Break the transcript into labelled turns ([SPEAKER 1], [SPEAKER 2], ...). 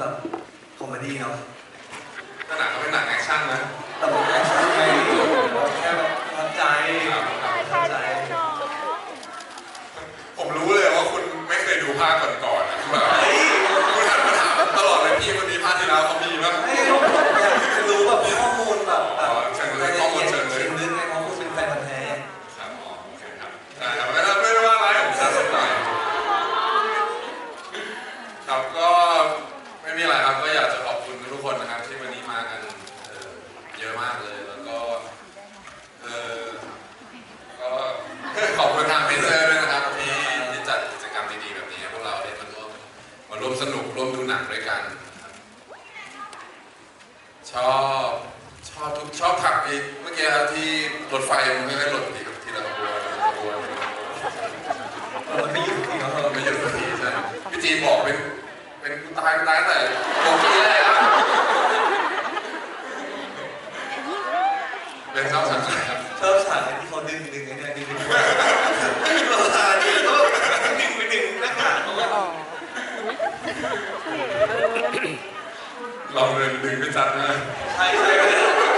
[SPEAKER 1] แบบคอมเมดี้เนาะ
[SPEAKER 2] รวมสนุกรวมดูหนังด้วยกัน ชอบชอบทุกชอบถักอีกเมื่อกี้ที่รถไฟมันไม่ได้หล่นทีทีละขบวนทีละขบวน
[SPEAKER 1] มันไม่หยุดที่เขาเราไม่หยุดท
[SPEAKER 2] ีใช่พี่จีนบอกเป็นเป็นกูตายกูตายแต่โรงนี้แรกเป็นชอบสังกัดครับ
[SPEAKER 1] ชอบฉากที่เขาดึงดึงไอ้เนี่ยดึงดึงไม่มีเวลาดีแล้วก็ดึงไปดึงหน้ากากเขาก็
[SPEAKER 2] ลองเดินดึงไปจัดนะ
[SPEAKER 1] ใช่ใช่